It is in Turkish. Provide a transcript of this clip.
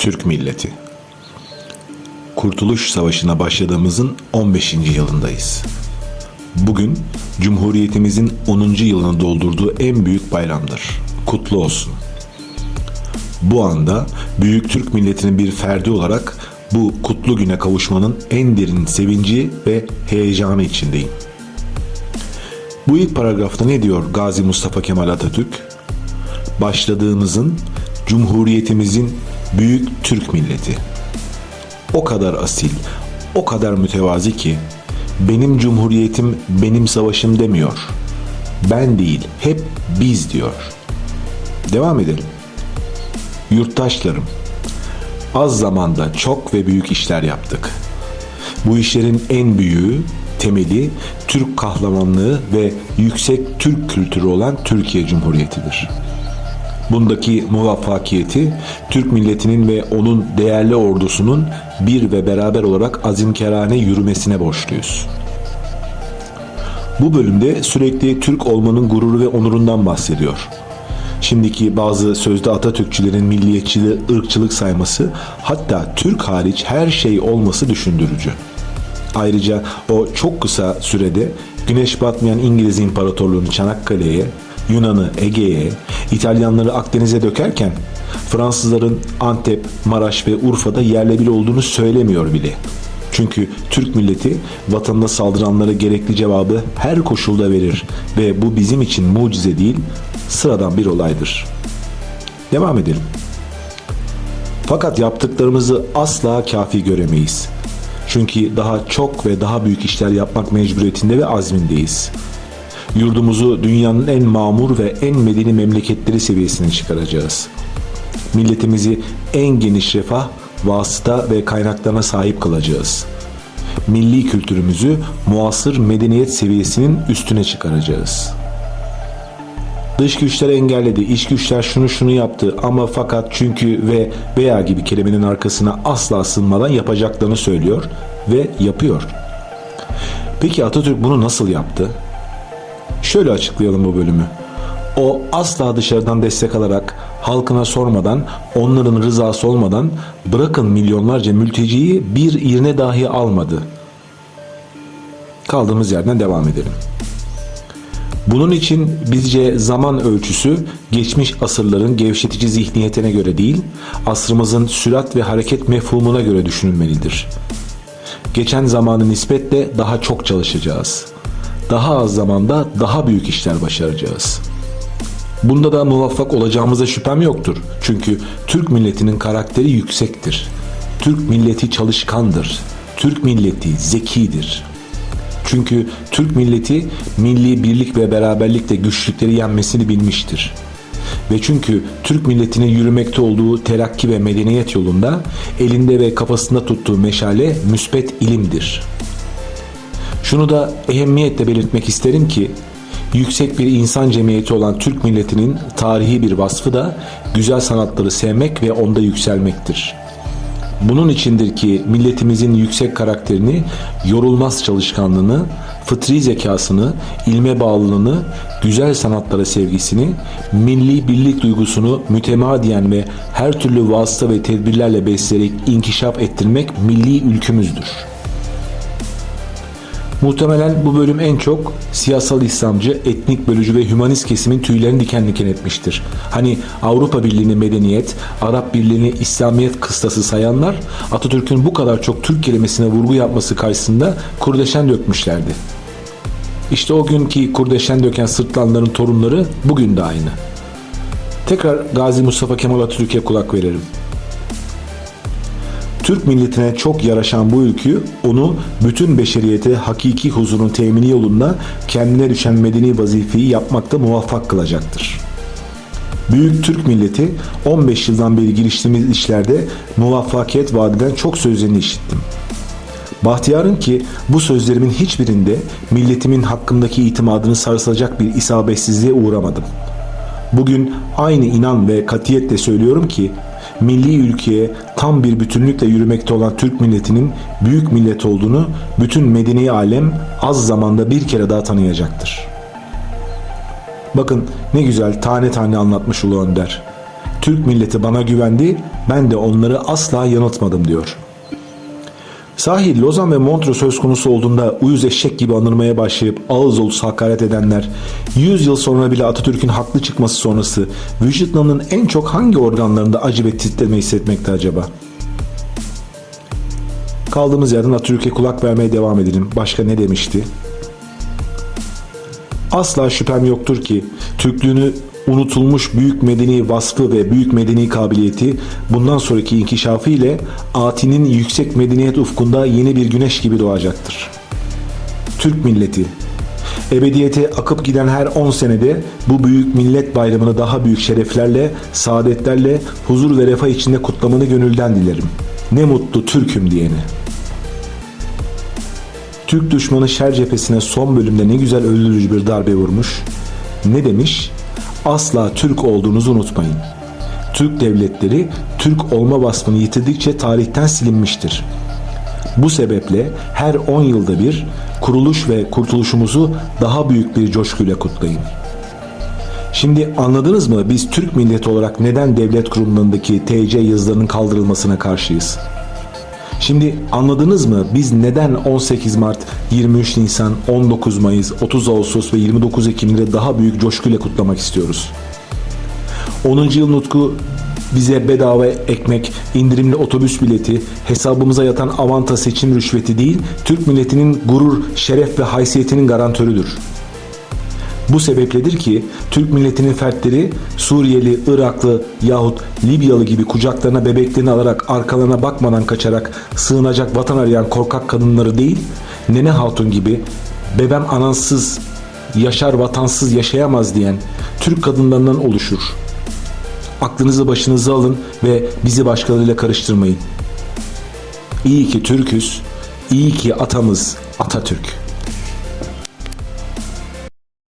Türk milleti. Kurtuluş Savaşı'na başladığımızın 15. yılındayız. Bugün Cumhuriyetimizin 10. yılını doldurduğu en büyük bayramdır. Kutlu olsun. Bu anda büyük Türk milletinin bir ferdi olarak bu kutlu güne kavuşmanın en derin sevinci ve heyecanı içindeyim. Bu ilk paragrafta ne diyor Gazi Mustafa Kemal Atatürk? Başladığımızın, Cumhuriyetimizin büyük Türk milleti. O kadar asil, o kadar mütevazi ki benim cumhuriyetim benim savaşım demiyor. Ben değil, hep biz diyor. Devam edelim. Yurttaşlarım, az zamanda çok ve büyük işler yaptık. Bu işlerin en büyüğü, temeli Türk kahramanlığı ve yüksek Türk kültürü olan Türkiye Cumhuriyeti'dir. Bundaki muvaffakiyeti Türk milletinin ve onun değerli ordusunun bir ve beraber olarak azimkerane yürümesine borçluyuz. Bu bölümde sürekli Türk olmanın gururu ve onurundan bahsediyor. Şimdiki bazı sözde Atatürkçülerin milliyetçiliği ırkçılık sayması hatta Türk hariç her şey olması düşündürücü. Ayrıca o çok kısa sürede güneş batmayan İngiliz İmparatorluğunu Çanakkale'ye, Yunan'ı Ege'ye, İtalyanları Akdeniz'e dökerken Fransızların Antep, Maraş ve Urfa'da yerle bir olduğunu söylemiyor bile. Çünkü Türk milleti vatanına saldıranlara gerekli cevabı her koşulda verir ve bu bizim için mucize değil, sıradan bir olaydır. Devam edelim. Fakat yaptıklarımızı asla kafi göremeyiz. Çünkü daha çok ve daha büyük işler yapmak mecburiyetinde ve azmindeyiz. Yurdumuzu dünyanın en mamur ve en medeni memleketleri seviyesine çıkaracağız. Milletimizi en geniş refah, vasıta ve kaynaklarına sahip kılacağız. Milli kültürümüzü muasır medeniyet seviyesinin üstüne çıkaracağız. Dış güçler engelledi, iç güçler şunu şunu yaptı ama fakat çünkü ve veya gibi kelimenin arkasına asla sığınmadan yapacaklarını söylüyor ve yapıyor. Peki Atatürk bunu nasıl yaptı? Şöyle açıklayalım bu bölümü. O asla dışarıdan destek alarak, halkına sormadan, onların rızası olmadan bırakın milyonlarca mülteciyi bir irne dahi almadı. Kaldığımız yerden devam edelim. Bunun için bizce zaman ölçüsü geçmiş asırların gevşetici zihniyetine göre değil, asrımızın sürat ve hareket mefhumuna göre düşünülmelidir. Geçen zamanı nispetle daha çok çalışacağız. Daha az zamanda daha büyük işler başaracağız. Bunda da muvaffak olacağımıza şüphem yoktur. Çünkü Türk milletinin karakteri yüksektir. Türk milleti çalışkandır. Türk milleti zekidir. Çünkü Türk milleti milli birlik ve beraberlikle güçlükleri yenmesini bilmiştir. Ve çünkü Türk milletinin yürümekte olduğu terakki ve medeniyet yolunda elinde ve kafasında tuttuğu meşale müspet ilimdir. Şunu da ehemmiyetle belirtmek isterim ki yüksek bir insan cemiyeti olan Türk milletinin tarihi bir vasfı da güzel sanatları sevmek ve onda yükselmektir. Bunun içindir ki milletimizin yüksek karakterini, yorulmaz çalışkanlığını, fıtri zekasını, ilme bağlılığını, güzel sanatlara sevgisini, milli birlik duygusunu mütemadiyen ve her türlü vasıta ve tedbirlerle besleyerek inkişaf ettirmek milli ülkümüzdür. Muhtemelen bu bölüm en çok siyasal İslamcı, etnik bölücü ve hümanist kesimin tüylerini diken diken etmiştir. Hani Avrupa Birliği'ni medeniyet, Arap Birliği'ni İslamiyet kıstası sayanlar Atatürk'ün bu kadar çok Türk kelimesine vurgu yapması karşısında kurdeşen dökmüşlerdi. İşte o günkü kurdeşen döken sırtlanların torunları bugün de aynı. Tekrar Gazi Mustafa Kemal Atatürk'e kulak verelim. Türk milletine çok yaraşan bu ülkü onu bütün beşeriyete hakiki huzurun temini yolunda kendine düşen medeni vazifeyi yapmakta muvaffak kılacaktır. Büyük Türk milleti 15 yıldan beri giriştiğimiz işlerde muvaffakiyet vadeden çok sözlerini işittim. Bahtiyarın ki bu sözlerimin hiçbirinde milletimin hakkımdaki itimadını sarsılacak bir isabetsizliğe uğramadım. Bugün aynı inan ve katiyetle söylüyorum ki milli ülkeye tam bir bütünlükle yürümekte olan Türk milletinin büyük millet olduğunu bütün medeni alem az zamanda bir kere daha tanıyacaktır. Bakın ne güzel tane tane anlatmış Ulu Önder. Türk milleti bana güvendi, ben de onları asla yanıltmadım diyor. Sahi Lozan ve Montreux söz konusu olduğunda uyuz eşek gibi anırmaya başlayıp ağız dolusu hakaret edenler 100 yıl sonra bile Atatürk'ün haklı çıkması sonrası vücutlarının en çok hangi organlarında acı ve titreme hissetmekte acaba? Kaldığımız yerden Atatürk'e kulak vermeye devam edelim. Başka ne demişti? Asla şüphem yoktur ki Türklüğünü unutulmuş büyük medeni vasfı ve büyük medeni kabiliyeti bundan sonraki inkişafı ile Ati'nin yüksek medeniyet ufkunda yeni bir güneş gibi doğacaktır. Türk milleti Ebediyete akıp giden her 10 senede bu büyük millet bayramını daha büyük şereflerle, saadetlerle, huzur ve refah içinde kutlamanı gönülden dilerim. Ne mutlu Türk'üm diyene. Türk düşmanı şer cephesine son bölümde ne güzel öldürücü bir darbe vurmuş. Ne demiş? Asla Türk olduğunuzu unutmayın. Türk devletleri Türk olma vasfını yitirdikçe tarihten silinmiştir. Bu sebeple her 10 yılda bir kuruluş ve kurtuluşumuzu daha büyük bir coşkuyla kutlayın. Şimdi anladınız mı biz Türk milleti olarak neden devlet kurumlarındaki TC yazılarının kaldırılmasına karşıyız? Şimdi anladınız mı biz neden 18 Mart, 23 Nisan, 19 Mayıs, 30 Ağustos ve 29 Ekim'leri daha büyük coşkuyla kutlamak istiyoruz? 10. yıl nutku bize bedava ekmek, indirimli otobüs bileti, hesabımıza yatan avanta seçim rüşveti değil, Türk milletinin gurur, şeref ve haysiyetinin garantörüdür. Bu sebepledir ki Türk milletinin fertleri Suriyeli, Iraklı yahut Libyalı gibi kucaklarına bebeklerini alarak arkalarına bakmadan kaçarak sığınacak vatan arayan korkak kadınları değil, Nene Hatun gibi bebem anansız, yaşar vatansız yaşayamaz diyen Türk kadınlarından oluşur. Aklınızı başınıza alın ve bizi başkalarıyla karıştırmayın. İyi ki Türküz, iyi ki atamız Atatürk.